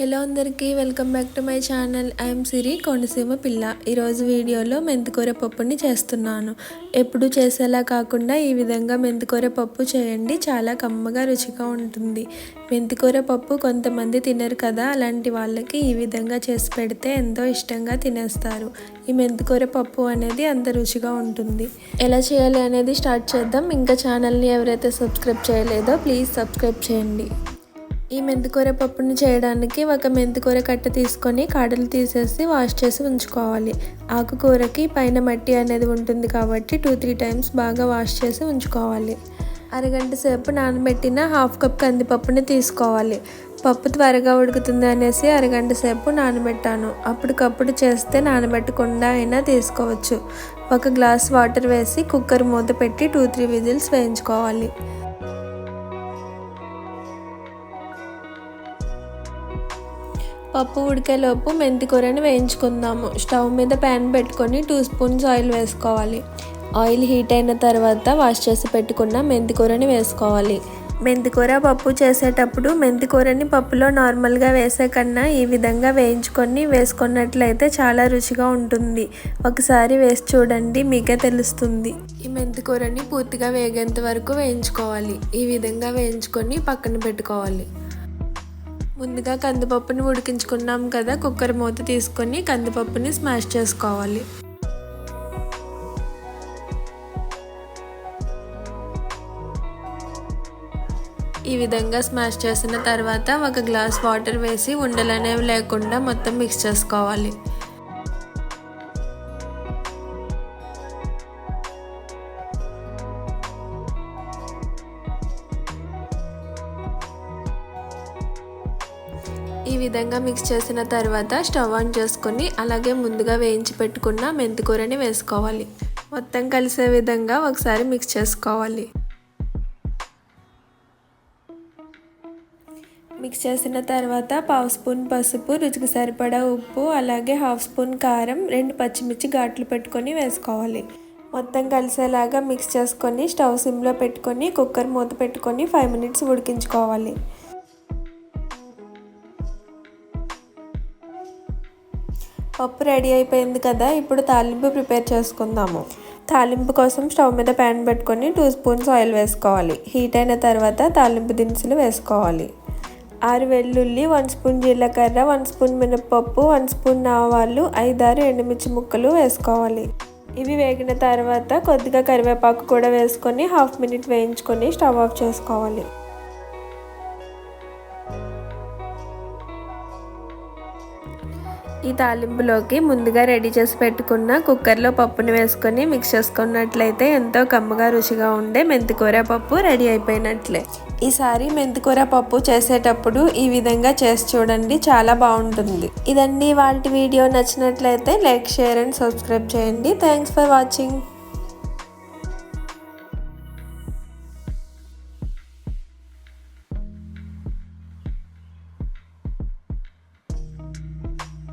Hello అందరికీ welcome back to my channel. I'm Siri Kondaseema Pilla. ఈరోజు వీడియోలో మెంతికూర పప్పుని చేస్తున్నాను. ఎప్పుడు చేసేలా కాకుండా ఈ విధంగా మెంతికూర పప్పు చేయండి. చాలా కమ్మగా రుచిగా ఉంటుంది. మెంతికూర పప్పు కొంతమంది తినరు కదా అలాంటి వాళ్ళకి ఈ విధంగా చేసి పెడితే ఎంతో ఇష్టంగా తినేస్తారు. ఈ మెంతికూర పప్పు అనేది అంత రుచిగా ఉంటుంది. ఎలా చేయాలి అనేది స్టార్ట్ చేద్దాం. ఇంకా ఛానల్ని ఎవరైతే సబ్స్క్రైబ్ చేయలేదో ప్లీజ్ సబ్స్క్రైబ్ చేయండి. ఈ మెంతికూర పప్పుని చేయడానికి ఒక మెంతికూర కట్ట తీసుకొని కాడలు తీసేసి వాష్ చేసి ఉంచుకోవాలి. ఆకుకూరకి పైన మట్టి అనేది ఉంటుంది కాబట్టి టూ త్రీ టైమ్స్ బాగా వాష్ చేసి ఉంచుకోవాలి. అరగంట సేపు నానబెట్టిన హాఫ్ కప్ కందిపప్పుని తీసుకోవాలి. పప్పు త్వరగా ఉడుకుతుంది అనేసి అరగంట సేపు నానబెట్టాను. అప్పటికప్పుడు చేస్తే నానబెట్టకుండా అయినా తీసుకోవచ్చు. ఒక గ్లాస్ వాటర్ వేసి కుక్కర్ మూత పెట్టి టూ త్రీ విజిల్స్ వేయించుకోవాలి. పప్పు ఉడికేలోపు మెంతి కూరని వేయించుకుందాము. స్టవ్ మీద ప్యాన్ పెట్టుకొని టూ స్పూన్స్ ఆయిల్ వేసుకోవాలి. ఆయిల్ హీట్ అయిన తర్వాత వాష్ చేసి పెట్టుకున్న మెంతి కూరని వేసుకోవాలి. మెంతికూర పప్పు చేసేటప్పుడు మెంతికూరని పప్పులో నార్మల్గా వేసే కన్నా ఈ విధంగా వేయించుకొని వేసుకున్నట్లయితే చాలా రుచిగా ఉంటుంది. ఒకసారి వేసి చూడండి మీకే తెలుస్తుంది. ఈ మెంతికూరని పూర్తిగా వేగేంత వరకు వేయించుకోవాలి. ఈ విధంగా వేయించుకొని పక్కన పెట్టుకోవాలి. ముందుగా కందిపప్పుని ఉడికించుకున్నాం కదా కుక్కర్ మూత తీసుకొని కందిపప్పుని స్మాష్ చేసుకోవాలి. ఈ విధంగా స్మాష్ చేసిన తర్వాత ఒక గ్లాస్ వాటర్ వేసి ఉండలు అనేవి లేకుండా మొత్తం మిక్స్ చేసుకోవాలి. ఈ విధంగా మిక్స్ చేసిన తర్వాత స్టవ్ ఆన్ చేసుకొని అలాగే ముందుగా వేయించి పెట్టుకున్న మెంతికూరని వేసుకోవాలి. మొత్తం కలిసే విధంగా ఒకసారి మిక్స్ చేసుకోవాలి. మిక్స్ చేసిన తర్వాత పావు స్పూన్ పసుపు రుచికి సరిపడా ఉప్పు అలాగే హాఫ్ స్పూన్ కారం రెండు పచ్చిమిర్చి ఘాట్లు పెట్టుకొని వేసుకోవాలి. మొత్తం కలిసేలాగా మిక్స్ చేసుకొని స్టవ్ సిమ్లో పెట్టుకొని కుక్కర్ మూత పెట్టుకొని ఫైవ్ మినిట్స్ ఉడికించుకోవాలి. పప్పు రెడీ అయిపోయింది కదా ఇప్పుడు తాలింపు ప్రిపేర్ చేసుకుందాము. తాలింపు కోసం స్టవ్ మీద ప్యాన్ పెట్టుకొని టూ స్పూన్స్ ఆయిల్ వేసుకోవాలి. హీట్ అయిన తర్వాత తాలింపు దినుసులు వేసుకోవాలి. ఆరు వెల్లుల్లి వన్ స్పూన్ జీలకర్ర వన్ స్పూన్ మినపప్పు వన్ స్పూన్ ఆవాలు ఐదారు ఎండుమిర్చి ముక్కలు వేసుకోవాలి. ఇవి వేగిన తర్వాత కొద్దిగా కరివేపాకు కూడా వేసుకొని హాఫ్ మినిట్ వేయించుకొని స్టవ్ ఆఫ్ చేసుకోవాలి. ఈ తాలింపులోకి ముందుగా రెడీ చేసి పెట్టుకున్న కుక్కర్లో పప్పుని వేసుకొని మిక్స్ చేసుకున్నట్లయితే ఎంతో కమ్మగా రుచిగా ఉండే మెంతికూర పప్పు రెడీ అయిపోయినట్లే. ఈసారి మెంతికూర పప్పు చేసేటప్పుడు ఈ విధంగా చేసి చూడండి చాలా బాగుంటుంది. ఇదండి వాటి వీడియో నచ్చినట్లయితే లైక్ షేర్ అండ్ సబ్స్క్రైబ్ చేయండి. Thanks for watching.